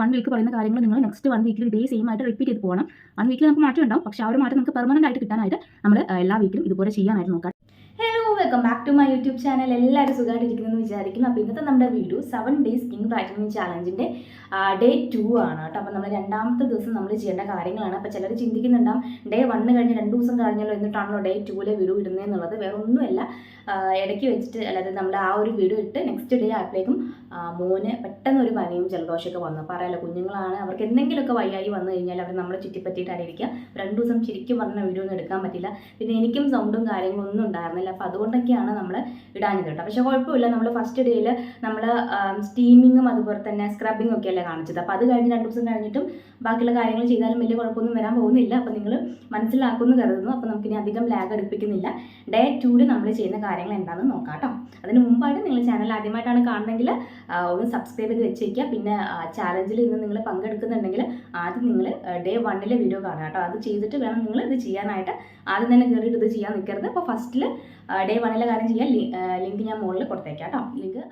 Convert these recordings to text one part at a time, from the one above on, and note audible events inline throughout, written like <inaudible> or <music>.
One week പറയുന്ന കാര്യങ്ങൾ നിങ്ങൾ നെക്സ്റ്റ് വൺ വീക്കിൽ ഇതേ സെയിം ആയിട്ട് റിപ്പീറ്റ് ചെയ്ത് പോകണം. വൺ വീക്കിൽ നമുക്ക് മാറ്റം ഉണ്ടാവും. പക്ഷേ ആ ഒരു മാറ്റം നമുക്ക് പെർമനന്റ് ആയിട്ട് കിട്ടാനായിട്ട് നമ്മൾ എല്ലാ വീക്കിലും ഇതുപോലെ ചെയ്യാനായിട്ട് നോക്കാം. Hello welcome back to my YouTube channel എല്ലാവരും സുഖമായിട്ടിരിക്കുന്നു വിചാരിക്കുന്നു. അപ്പോൾ ഇന്നത്തെ നമ്മുടെ video seven days skin brightening ചാലഞ്ചിന്റെ day two ആണ് കേട്ടോ. അപ്പോൾ നമ്മൾ രണ്ടാമത്തെ ദിവസം നമ്മൾ ചെയ്യേണ്ട കാര്യങ്ങളാണ്. അപ്പോൾ ചിലർ ചിന്തിക്കുന്നുണ്ടാവും ഡേ വണ്ണ് കഴിഞ്ഞ് രണ്ട് ദിവസം കഴിഞ്ഞല്ലോ എന്നിട്ടാണല്ലോ ഡേ ടൂവിലെ വീഡിയോ ഇടുന്നതെന്നുള്ളത് വേറെ ഒന്നുമല്ല. ഇടയ്ക്ക് വെച്ചിട്ട് അല്ലാതെ നമ്മൾ ആ ഒരു വീഡിയോ ഇട്ട് നെക്സ്റ്റ് ഡേ ആയപ്പോഴേക്കും മോന് പെട്ടെന്ന് ഒരു പനിയും ജലദോഷമൊക്കെ വന്നു. പറയാലോ കുഞ്ഞുങ്ങളാണ്. അവർക്ക് എന്തെങ്കിലുമൊക്കെ വയ്യായി വന്നു കഴിഞ്ഞാൽ അവർ നമ്മളെ ചുറ്റിപ്പറ്റിയിട്ടാണ് ഇരിക്കുക. രണ്ട് ദിവസം ശരിക്കും പറഞ്ഞ വീഡിയോ ഒന്നും എടുക്കാൻ പറ്റില്ല. പിന്നെ എനിക്കും സൗണ്ടും കാര്യങ്ങളും ഒന്നും ഉണ്ടായിരുന്നില്ല അപ്പോൾ അതുകൊണ്ടൊക്കെയാണ് നമ്മൾ ഇടാഞ്ഞത് കേട്ടോ. പക്ഷേ കുഴപ്പമില്ല. നമ്മൾ ഫസ്റ്റ് ഡേയിൽ നമ്മൾ സ്റ്റീമിങ്ങും അതുപോലെ തന്നെ സ്ക്രബിങ്ങും ഒക്കെ അല്ലേ കാണിച്ചത്. അപ്പോൾ അത് കഴിഞ്ഞ് രണ്ട് ദിവസം കഴിഞ്ഞിട്ടും ബാക്കിയുള്ള കാര്യങ്ങൾ ചെയ്താലും വലിയ കുഴപ്പമൊന്നും വരാൻ പോകുന്നില്ല. അപ്പോൾ നിങ്ങൾ മനസ്സിലാക്കുമെന്ന് കരുതുന്നു. അപ്പോൾ നമുക്കിനി അധികം ലാഗ് അടുപ്പിക്കുന്നില്ല. ഡേ ടൂവിൽ നമ്മൾ ചെയ്യുന്ന കാര്യങ്ങൾ എന്താണെന്ന് നോക്കാം കേട്ടോ. അതിന് മുമ്പായിട്ട് നിങ്ങൾ ചാനൽ ആദ്യമായിട്ടാണ് കാണുന്നതെങ്കിൽ ഒന്ന് സബ്സ്ക്രൈബ് ചെയ്ത് വെച്ചേക്കുക. പിന്നെ ചാലഞ്ചിൽ ഇന്ന് നിങ്ങൾ പങ്കെടുക്കുന്നുണ്ടെങ്കിൽ ആദ്യം നിങ്ങൾ ഡേ വണ്ണിലെ വീഡിയോ കാണുക കേട്ടോ. അത് ചെയ്തിട്ട് വേണം നിങ്ങൾ ഇത് ചെയ്യാനായിട്ട്. ആദ്യം തന്നെ കയറിയിട്ട് ഇത് ചെയ്യാൻ നിൽക്കരുത്. അപ്പോൾ ഫസ്റ്റിൽ ഡേ വണ്ണിലെ കാര്യം ചെയ്യാൻ ലിങ്ക് ഞാൻ മുകളിൽ കൊടുത്തേക്കാം കേട്ടോ. ലിങ്ക്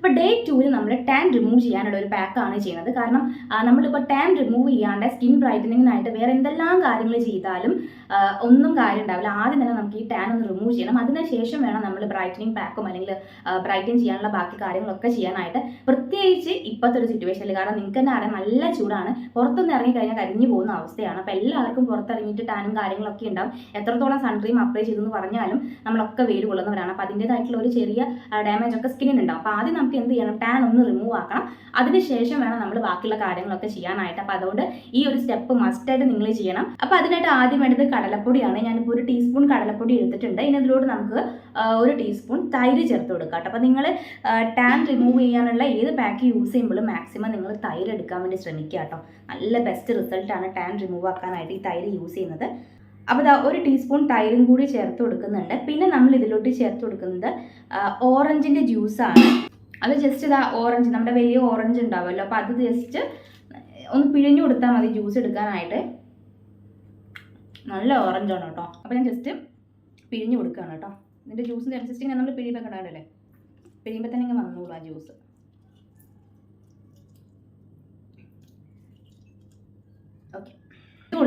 അപ്പോൾ ഡേ ടൂവിൽ നമ്മൾ ടാൻ റിമൂവ് ചെയ്യാനുള്ള ഒരു പാക്കാണ് ചെയ്യുന്നത്. കാരണം നമ്മളിപ്പോൾ ടാൻ റിമൂവ് ചെയ്യാണ്ട് സ്കിൻ ബ്രൈറ്റനിങ്ങിനായിട്ട് വേറെ എന്തെല്ലാം കാര്യങ്ങൾ ചെയ്താലും ഒന്നും കാര്യം ഉണ്ടാവില്ല. ആദ്യം തന്നെ നമുക്ക് ഈ ടാൻ ഒന്ന് റിമൂവ് ചെയ്യണം. അതിന് ശേഷം വേണം നമ്മൾ ബ്രൈറ്റനിങ് പാക്കും അല്ലെങ്കിൽ ബ്രൈറ്റൻ ചെയ്യാനുള്ള ബാക്കി കാര്യങ്ങളൊക്കെ ചെയ്യാനായിട്ട്. പ്രത്യേകിച്ച് ഇപ്പോഴത്തെ ഒരു സിറ്റുവേഷനിൽ കാരണം നിങ്ങൾക്ക് തന്നെ അറിയാം നല്ല ചൂടാണ്. പുറത്തൊന്നും ഇറങ്ങി കഴിഞ്ഞാൽ കരിഞ്ഞു പോകുന്ന അവസ്ഥയാണ്. അപ്പോൾ എല്ലാവർക്കും പുറത്തിറങ്ങിയിട്ട് ടാനും കാര്യങ്ങളൊക്കെ ഉണ്ടാവും. എത്രത്തോളം സൺക്രീം അപ്ലൈ ചെയ്തെന്ന് പറഞ്ഞാലും നമ്മളൊക്കെ വെയിൽ കൊള്ളുന്നവരാണ്. അപ്പോൾ അതിന്റേതായിട്ടുള്ള ഒരു ചെറിയ ഡാമേജ് ഒക്കെ സ്കിന്നിനുണ്ടാവും അപ്പോൾ ആദ്യം നമുക്ക് എന്ത് ചെയ്യണം? ടാൻ ഒന്ന് റിമൂവ് ആക്കണം. അതിനുശേഷം വേണം നമ്മൾ ബാക്കിയുള്ള കാര്യങ്ങളൊക്കെ ചെയ്യാനായിട്ട്. അപ്പോൾ അതുകൊണ്ട് ഈ ഒരു സ്റ്റെപ്പ് മസ്റ്റായിട്ട് നിങ്ങൾ ചെയ്യണം. അപ്പോൾ അതിനായിട്ട് ആദ്യം വേണ്ടത് കടലപ്പൊടിയാണ്. ഞാനിപ്പോൾ ഒരു ടീസ്പൂൺ കടലപ്പൊടി എടുത്തിട്ടുണ്ട്. ഇനി അതിലൂടെ നമുക്ക് ഒരു ടീസ്പൂൺ തൈര് ചേർത്ത് കൊടുക്കാം കേട്ടോ. അപ്പോൾ നിങ്ങൾ ടാൻ റിമൂവ് ചെയ്യാനുള്ള ഏത് പാക്ക് യൂസ് ചെയ്യുമ്പോഴും മാക്സിമം നിങ്ങൾ തൈര് എടുക്കാൻ വേണ്ടി ശ്രമിക്കുക കേട്ടോ. നല്ല ബെസ്റ്റ് റിസൾട്ടാണ് ടാൻ റിമൂവ് ആക്കാനായിട്ട് ഈ തൈര് യൂസ് ചെയ്യുന്നത്. അപ്പോൾ ഇതാ ഒരു ടീസ്പൂൺ തൈരും കൂടി ചേർത്ത് കൊടുക്കുന്നുണ്ട്. പിന്നെ നമ്മൾ ഇതിലോട്ട് ചേർത്ത് കൊടുക്കുന്നത് ഓറഞ്ചിന്റെ ജ്യൂസാണ് അത് ജസ്റ്റ് ഇതാ ഓറഞ്ച് നമ്മുടെ വലിയ ഓറഞ്ച് ഉണ്ടാവുമല്ലോ. അപ്പോൾ അത് ജസ്റ്റ് ഒന്ന് പിഴിഞ്ഞു കൊടുത്താൽ മതി ജ്യൂസ് എടുക്കാനായിട്ട്. നല്ല ഓറഞ്ചാണ് കേട്ടോ. അപ്പോൾ ഞാൻ ജസ്റ്റ് പിഴിഞ്ഞു കൊടുക്കുകയാണ് കേട്ടോ. ഇതിന്റെ ജ്യൂസിന്റെ അനുസരിച്ച് ഇങ്ങനെ നമ്മൾ പിഴിയുമ്പോൾ കണ്ടാണ്ടല്ലേ പിഴിയുമ്പോൾ തന്നെ ഇങ്ങനെ വന്നോളൂ ആ ജ്യൂസ് ഓക്കെ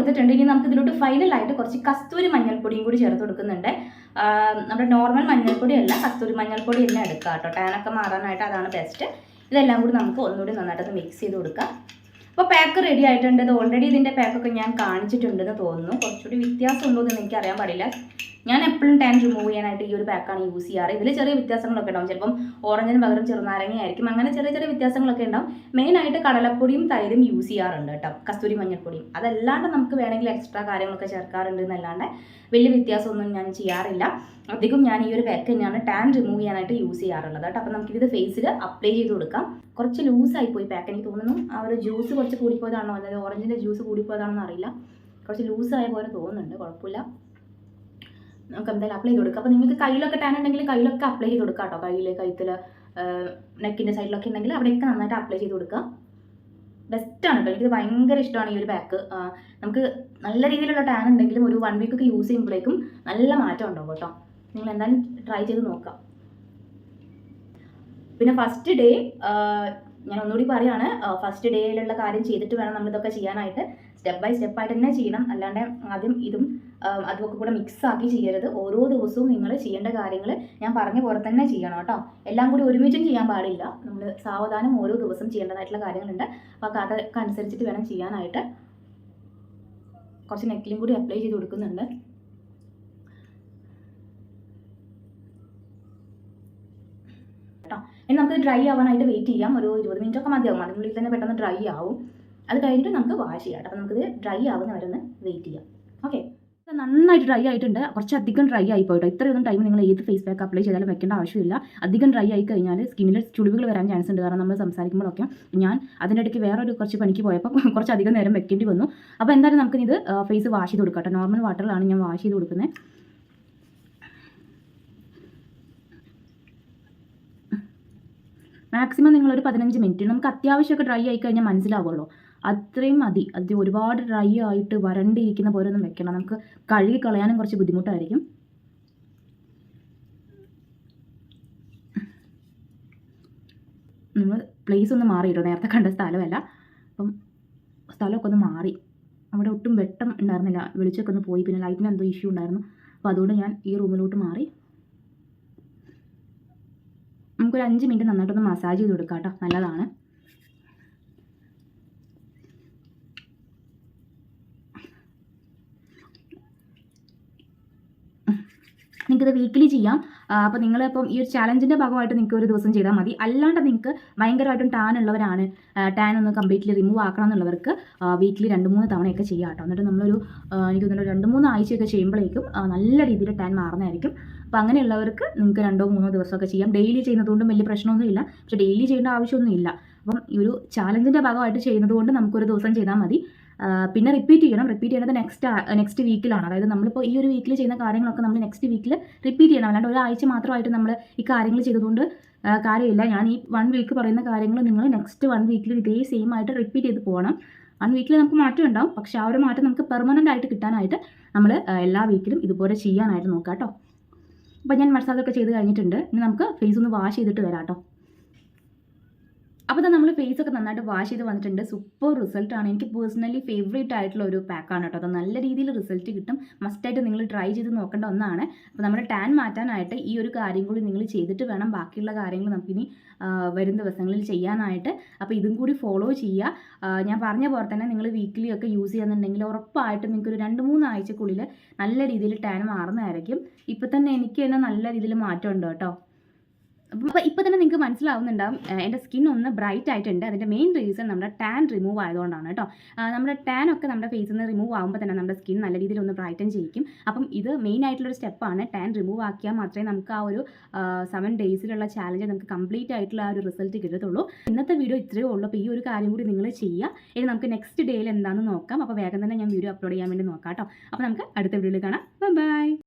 കൊടുത്തിട്ടുണ്ട് ഇനി നമുക്ക് ഇതിലോട്ട് ഫൈനലായിട്ട് കുറച്ച് കസ്തൂരി മഞ്ഞൾപ്പൊടിയും കൂടി ചേർത്ത് കൊടുക്കുന്നുണ്ട്. നമ്മുടെ നോർമൽ മഞ്ഞൾപ്പൊടി അല്ല കസ്തൂരി മഞ്ഞൾപ്പൊടി തന്നെ എടുക്കുക കേട്ടോ. ടാനൊക്കെ മാറാനായിട്ട് അതാണ് ബെസ്റ്റ് ഇതെല്ലാം കൂടി നമുക്ക് ഒന്നുകൂടി നന്നായിട്ട് മിക്സ് ചെയ്ത് കൊടുക്കാം. അപ്പോൾ പാക്ക് റെഡി ആയിട്ടുണ്ട്. ഇത് ഓൾറെഡി ഇതിന്റെ പാക്കൊക്കെ ഞാൻ കാണിച്ചിട്ടുണ്ടെന്ന് തോന്നുന്നു. കുറച്ചുകൂടി വ്യത്യാസം ഉണ്ടോ എന്ന് എനിക്ക് അറിയാൻ പാടില്ല. ഞാൻ എപ്പോഴും ടാൻ റിമൂവ് ചെയ്യാനായിട്ട് ഈ ഒരു പാക്കാണ് യൂസ് ചെയ്യാറ്. ഇതിൽ ചെറിയ വ്യത്യാസങ്ങളൊക്കെ ഉണ്ടാവും. ചിലപ്പം ഓറഞ്ചിന് പകരം ചെറുനാരങ്ങ ആയിരിക്കും. അങ്ങനെ ചെറിയ ചെറിയ വ്യത്യാസങ്ങളൊക്കെ ഉണ്ടാവും. മെയിനായിട്ട് കടലപ്പൊടിയും തൈരും യൂസ് ചെയ്യാറുണ്ട് കേട്ടോ. കസ്തൂരി മഞ്ഞൾപ്പൊടിയും. അതല്ലാണ്ട് നമുക്ക് വേണമെങ്കിൽ എക്സ്ട്രാ കാര്യങ്ങളൊക്കെ ചേർക്കാറുണ്ട് എന്നല്ലാണ്ട് വലിയ വ്യത്യാസമൊന്നും ഞാൻ ചെയ്യാറില്ല. അധികം ഞാൻ ഈ ഒരു പാക്ക് തന്നെയാണ് ടാൻ റിമൂവ് ചെയ്യാനായിട്ട് യൂസ് ചെയ്യാറുള്ളത് കേട്ടോ. അപ്പോൾ നമുക്കിത് ഫേസിൽ അപ്ലൈ ചെയ്ത് കൊടുക്കാം. കുറച്ച് ലൂസായി പോയി പാക്ക് എനിക്ക് തോന്നുന്നു. ആ ഒരു ജ്യൂസ് കുറച്ച് കൂടിപ്പോയതാണോ? അതായത് ഓറഞ്ചിന്റെ ജ്യൂസ് കൂടിപ്പോയതാണെന്ന് അറിയില്ല കുറച്ച് ലൂസായ പോലെ തോന്നുന്നുണ്ട്. കുഴപ്പമില്ല. നമുക്ക് എന്തായാലും അപ്ലൈ ചെയ്ത് കൊടുക്കാം. അപ്പോൾ നിങ്ങൾക്ക് കയ്യിലൊക്കെ ടാൻ ഉണ്ടെങ്കിൽ കയ്യിലൊക്കെ അപ്ലൈ ചെയ്ത് കൊടുക്കാം കേട്ടോ കയ്യിൽ കഴുത്തിൽ നെക്കിന്റെ സൈഡിലൊക്കെ ഉണ്ടെങ്കിൽ അവിടെയൊക്കെ നന്നായിട്ട് അപ്ലൈ ചെയ്ത് കൊടുക്കുക ബെസ്റ്റാണ് കേട്ടോ എനിക്കിത് ഭയങ്കര ഇഷ്ടമാണ് ഈ ഒരു ബാക്ക് നമുക്ക് നല്ല രീതിയിലുള്ള ടാൻ ഉണ്ടെങ്കിലും ഒരു വൺ വീക്കൊക്കെ യൂസ് ചെയ്യുമ്പോഴേക്കും നല്ല മാറ്റം ഉണ്ടാവും കേട്ടോ നിങ്ങൾ എന്തായാലും ട്രൈ ചെയ്ത് നോക്കാം. പിന്നെ ഫസ്റ്റ് ഡേ ഞാൻ ഒന്നുകൂടി പറയാണ്. ഫസ്റ്റ് ഡേയിലുള്ള കാര്യം ചെയ്തിട്ട് വേണം നമ്മളിതൊക്കെ ചെയ്യാനായിട്ട്. സ്റ്റെപ്പ് ബൈ സ്റ്റെപ്പ് ആയിട്ട് തന്നെ ചെയ്യണം. അല്ലാണ്ട് ആദ്യം ഇതും അതുമൊക്കെ കൂടെ മിക്സ് ആക്കി ചെയ്യരുത്. ഓരോ ദിവസവും നിങ്ങൾ ചെയ്യേണ്ട കാര്യങ്ങൾ ഞാൻ പറഞ്ഞ പോലെ തന്നെ ചെയ്യണം കേട്ടോ. എല്ലാം കൂടി ഒരുമിച്ചും ചെയ്യാൻ പാടില്ല. നമ്മൾ സാവധാനം ഓരോ ദിവസം ചെയ്യേണ്ടതായിട്ടുള്ള കാര്യങ്ങളുണ്ട്. അപ്പോൾ അതൊക്കെ അനുസരിച്ചിട്ട് വേണം ചെയ്യാനായിട്ട്. കുറച്ച് നെക്കിലും കൂടി അപ്ലൈ ചെയ്ത് കൊടുക്കുന്നുണ്ട്. കേട്ടോ. ഇനി നമുക്ക് ഡ്രൈ ആവാനായിട്ട് വെയിറ്റ് ചെയ്യാം. ഒരു ഇരുപത് മിനിറ്റ് ഒക്കെ മതിയാവും. അതിനുള്ളിൽ തന്നെ പെട്ടെന്ന് ഡ്രൈ ആവും. അത് കഴിഞ്ഞിട്ട് നമുക്ക് വാഷ് ചെയ്യാം അപ്പോൾ നമുക്കിത് ഡ്രൈ ആവുന്ന വരെ ഒന്ന് വെയിറ്റ് ചെയ്യാം. ഓക്കെ നന്നായിട്ട് ഡ്രൈ ആയിട്ടുണ്ട്. കുറച്ചധികം ഡ്രൈ ആയി പോയിട്ടോ. ഇത്രയൊന്നും ടൈം നിങ്ങൾ ഏത് ഫേസ് പാക്ക് അപ്ലൈ ചെയ്താലും വെക്കേണ്ട ആവശ്യമില്ല. അധികം ഡ്രൈ ആയി കഴിഞ്ഞാൽ സ്കിന്നിൽ ചുളിവുകൾ വരാൻ ചാൻസ് ഉണ്ട്. കാരണം നമ്മൾ സംസാരിക്കുമ്പോഴൊക്കെ ഞാൻ അതിന്റെ ഇടയ്ക്ക് വേറൊരു കുറച്ച് പണിക്ക് പോയപ്പോൾ <laughs> കുറച്ച് അധികം നേരം വെക്കേണ്ടി വന്നു. അപ്പോൾ എന്തായാലും നമുക്കിത് ഫേസ് വാഷ് ചെയ്ത് കൊടുക്കാം കേട്ടോ. നോർമൽ വാട്ടറിലാണ് ഞാൻ വാഷ് ചെയ്ത് കൊടുക്കുന്നത് മാക്സിമം നിങ്ങളൊരു പതിനഞ്ച് മിനിറ്റ് നമുക്ക് അത്യാവശ്യമൊക്കെ ഡ്രൈ ആയി കഴിഞ്ഞാൽ മനസ്സിലാവുമല്ലോ. അത്രയും മതി. അത് ഒരുപാട് ഡ്രൈ ആയിട്ട് വരണ്ടിരിക്കുന്ന പോലെ ഒന്നും വെക്കണം നമുക്ക് കഴുകി കളയാനും കുറച്ച് ബുദ്ധിമുട്ടായിരിക്കും. നമ്മൾ പ്ലേസ് ഒന്ന് മാറിയിട്ടോ? നേരത്തെ കണ്ട സ്ഥലമല്ല. അപ്പം സ്ഥലമൊക്കെ ഒന്ന് മാറി. അവിടെ ഒട്ടും വെട്ടം ഉണ്ടായിരുന്നില്ല. വെളിച്ചമൊക്കെ ഒന്ന് പോയി. പിന്നെ ലൈറ്റിന് എന്തോ ഇഷ്യൂ ഉണ്ടായിരുന്നു. അപ്പോൾ അതുകൊണ്ട് ഞാൻ ഈ റൂമിലോട്ട് മാറി. നമുക്കൊരു അഞ്ച് മിനിറ്റ് നന്നായിട്ടൊന്ന് മസാജ് ചെയ്ത് കൊടുക്കാം കേട്ടോ നല്ലതാണ്. നിങ്ങൾക്കിത് വീക്കിലി ചെയ്യാം. അപ്പോൾ നിങ്ങളിപ്പം ഈ ഒരു ചാലഞ്ചിന്റെ ഭാഗമായിട്ട് നിങ്ങൾക്ക് ഒരു ദിവസം ചെയ്താൽ മതി. അല്ലാണ്ട് നിങ്ങൾക്ക് ഭയങ്കരമായിട്ടും ടാൻ ഉള്ളവരാണ്. ടാൻ ഒന്ന് കംപ്ലീറ്റ്ലി റിമൂവ് ആക്കണം എന്നുള്ളവർക്ക് വീക്കിലി രണ്ട് മൂന്ന് തവണയൊക്കെ ചെയ്യാം കേട്ടോ. എന്നിട്ട് നമ്മളൊരു എനിക്ക് തോന്നുന്നു രണ്ട് മൂന്ന് ആഴ്ചയൊക്കെ ചെയ്യുമ്പോഴേക്കും നല്ല രീതിയിൽ ടാൻ മാറുന്നതായിരിക്കും. അപ്പോൾ അങ്ങനെയുള്ളവർക്ക് നിങ്ങൾക്ക് രണ്ടോ മൂന്നോ ദിവസമൊക്കെ ചെയ്യാം. ഡെയിലി ചെയ്യുന്നതുകൊണ്ടും വലിയ പ്രശ്നമൊന്നുമില്ല. പക്ഷേ ഡെയിലി ചെയ്യേണ്ട ആവശ്യമൊന്നുമില്ല. അപ്പം ഈ ഒരു ചാലഞ്ചിന്റെ ഭാഗമായിട്ട് ചെയ്യുന്നതുകൊണ്ട് നമുക്കൊരു ദിവസം ചെയ്താൽ മതി. പിന്നെ റിപ്പീറ്റ് ചെയ്യണം. റിപ്പീറ്റ് ചെയ്യേണ്ടത് നെക്സ്റ്റ് നെക്സ്റ്റ് വീക്കിലാണ് അതായത് നമ്മളിപ്പോൾ ഈ ഒരു വീക്കിൽ ചെയ്യുന്ന കാര്യങ്ങളൊക്കെ നമ്മൾ നെക്സ്റ്റ് വീക്കിൽ റിപ്പീറ്റ് ചെയ്യണം. അല്ലാണ്ട് ഒരാഴ്ച മാത്രമായിട്ട് നമ്മൾ ഈ കാര്യങ്ങൾ ചെയ്തതുകൊണ്ട് കാര്യമില്ല. ഞാൻ ഈ വൺ വീക്ക് പറയുന്ന കാര്യങ്ങൾ നിങ്ങൾ നെക്സ്റ്റ് വൺ വീക്കിൽ ഇതേ സെയിം ആയിട്ട് റിപ്പീറ്റ് ചെയ്ത് പോകണം. വൺ വീക്കിൽ നമുക്ക് മാറ്റം ഉണ്ടാവും. പക്ഷേ ആ ഒരു മാറ്റം നമുക്ക് പെർമനന്റ് ആയിട്ട് കിട്ടാനായിട്ട് നമ്മൾ എല്ലാ വീക്കിലും ഇതുപോലെ ചെയ്യാനായിട്ട് നോക്കാം കേട്ടോ അപ്പോൾ ഞാൻ മസാജൊക്കെ ചെയ്ത് കഴിഞ്ഞിട്ടുണ്ട്. ഇനി നമുക്ക് ഫേസ് ഒന്ന് വാഷ് ചെയ്തിട്ട് വരാം കേട്ടോ അപ്പോൾ നമ്മൾ ഫേസ് ഒക്കെ നന്നായിട്ട് വാഷ് ചെയ്ത് വന്നിട്ടുണ്ട്. സൂപ്പർ റിസൾട്ടാണ് എനിക്ക് പേഴ്സണലി ഫേവറേറ്റ് ആയിട്ടുള്ള ഒരു പാക്കാണ് കേട്ടോ. അത് നല്ല രീതിയിൽ റിസൾട്ട് കിട്ടും. മസ്റ്റായിട്ട് നിങ്ങൾ ട്രൈ ചെയ്ത് നോക്കേണ്ട ഒന്നാണ്. അപ്പോൾ നമ്മുടെ ടാൻ മാറ്റാനായിട്ട് ഈ ഒരു കാര്യം കൂടി നിങ്ങൾ ചെയ്തിട്ട് വേണം. ബാക്കിയുള്ള കാര്യങ്ങൾ നമുക്ക് ഇനി വരും ദിവസങ്ങളിൽ ചെയ്യാനായിട്ട്. അപ്പോൾ ഇതും കൂടി ഫോളോ ചെയ്യുക. ഞാൻ പറഞ്ഞ പോലെ തന്നെ നിങ്ങൾ വീക്കിലി ഒക്കെ യൂസ് ചെയ്യുന്നുണ്ടെങ്കിൽ ഉറപ്പായിട്ട് നിങ്ങൾക്ക് ഒരു രണ്ട് മൂന്ന് ആഴ്ചക്കുള്ളിൽ നല്ല രീതിയിൽ ടാൻ മാറുന്നതായിരിക്കും. ഇപ്പോൾ തന്നെ എനിക്ക് തന്നെ നല്ല രീതിയിൽ മാറ്റമുണ്ട് കേട്ടോ? അപ്പോൾ ഇപ്പോൾ തന്നെ നിങ്ങൾക്ക് മനസ്സിലാവുന്നുണ്ടാവും എന്റെ സ്കിൻ ഒന്ന് ബ്രൈറ്റ് ആയിട്ടുണ്ട്. അതിന്റെ മെയിൻ റീസൺ നമ്മുടെ ടാൻ റിമൂവ് ആയതുകൊണ്ടാണ് കേട്ടോ. നമ്മുടെ ടാൻ ഒക്കെ നമ്മുടെ ഫേസിൽ നിന്ന് റിമൂവ് ആകുമ്പോൾ തന്നെ നമ്മുടെ സ്കിൻ നല്ല രീതിയിൽ ഒന്ന് ബ്രൈറ്റൻ ചെയ്യിക്കും. അപ്പം ഇത് മെയിൻ ആയിട്ടുള്ളൊരു സ്റ്റെപ്പാണ് ടാൻ റിമൂവ് ആക്കിയാൽ മാത്രമേ നമുക്ക് ആ ഒരു സെവൻ ഡേയ്സിലുള്ള ചാലഞ്ച് നമുക്ക് കംപ്ലീറ്റ് ആയിട്ടുള്ള ആ ഒരു റിസൾട്ട് കിട്ടത്തുള്ളൂ. ഇന്നത്തെ വീഡിയോ ഇത്രയേ ഉള്ളൂ. അപ്പോൾ ഈ ഒരു കാര്യം കൂടി നിങ്ങൾ ചെയ്യുക ഇനി നമുക്ക് നെക്സ്റ്റ് ഡേയിൽ എന്താണെന്ന് നോക്കാം. അപ്പോൾ വേഗം തന്നെ ഞാൻ വീഡിയോ അപ്ലോഡ് ചെയ്യാൻ വേണ്ടി നോക്കാം കേട്ടോ. അപ്പോൾ നമുക്ക് അടുത്ത വീഡിയോയിൽ കാണാം. ബൈ